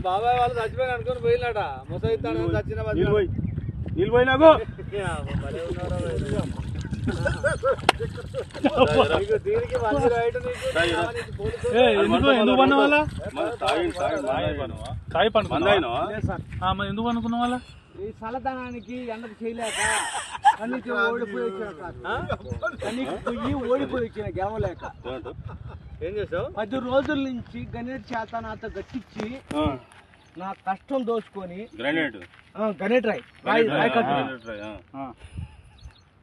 బాబాయ్ వాళ్ళు చచ్చిపోయిన అనుకుని పోయినాడా ముసైతాడు చచ్చిన నీళ్ళు ఎందుకు ఎందుకు పన్న వాళ్ళ తాగిండు, తాగిండు, మరి ఎందుకు పనుకున్న వాళ్ళ ఈ చల్లదనానికి ఎండకు చేయలేక కన్నీటి ఓడిపోయి వచ్చిన పొయ్యి ఓడిపోయి వచ్చిన గెవలేక ఏం చేసావు పది రోజుల నుంచి గణేట్ చేత నాతో గట్టించి నా కష్టం దోచుకొని గ్రనేట్ ఆ, గణేట్ రాయ్ రాయ్ రాయ్ కట్టు. గ్రానైట్ రాయి, ఆ.